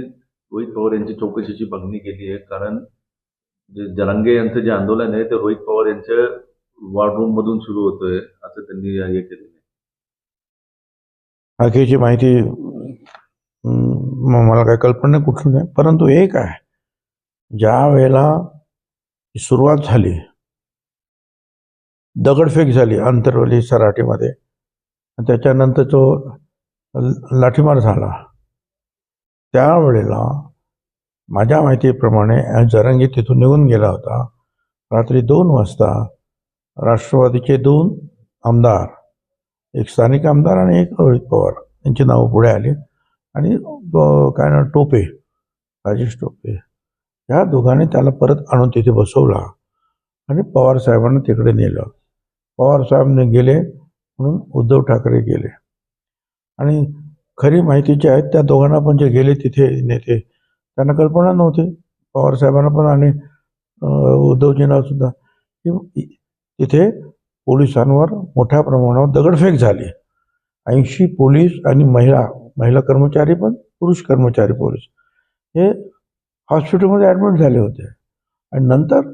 रोहित पवार यांची चौकशीची मागणी केली आहे. कारण जे जरांगे यांचं जे आंदोलन आहे ते रोहित पवार यांच्या वॉर्डरूम मधून सुरू होतोय असं त्यांनी हे केलेलं आहे. बाकीची माहिती मला काही कल्पना नाही कुठून आहे परंतु एक आहे. ज्या वेळेला सुरुवात झाली दगडफेक झाली अंतरवली सराटीमध्ये त्याच्यानंतर तो लाठीमार झाला. त्यावेळेला माझ्या माहितीप्रमाणे जरंगी तिथून निघून गेला होता. रात्री दोन वाजता राष्ट्रवादीचे दोन आमदार एक स्थानिक आमदार आणि एक रोहित पवार यांची नावं पुढे आली आणि काय ना टोपे राजेश टोपे ह्या दोघांनी त्याला परत आणून तिथे बसवला आणि पवार साहेबांना तिकडे नेलं. पवार साहेबांनी गेले म्हणून उद्धव ठाकरे गेले आणि खरी माहिती जी आहे त्या दोघांना पण जे गेले तिथे नेते त्यांना कल्पना नव्हती. पवारसाहेबांना पण आणि उद्धवजींना सुद्धा. की तिथे पोलिसांवर मोठ्या प्रमाणावर दगडफेक झाली. ऐंशी पोलीस आणि महिला महिला कर्मचारी पण पुरुष कर्मचारी पोलीस. हे हॉस्पिटलमध्ये ॲडमिट झाले होते. आणि नंतर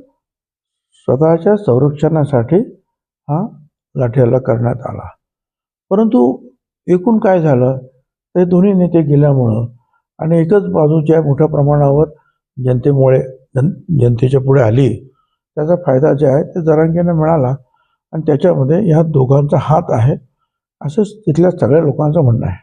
स्वतःच्या संरक्षणासाठी हा लाठीहल्ला करण्यात आला. परंतु एकूण काय झालं? ते दोन्ही नेते गेल्यामुळं आणि एकच बाजूच्या मोठ्या प्रमाणावर जनतेमुळे जन जनतेच्या पुढे आली त्याचा फायदा जे आहे ते जरांगीने मिळाला आणि त्याच्यामध्ये ह्या दोघांचा हात आहे असंच तिथल्या सगळ्या लोकांचं म्हणणं आहे.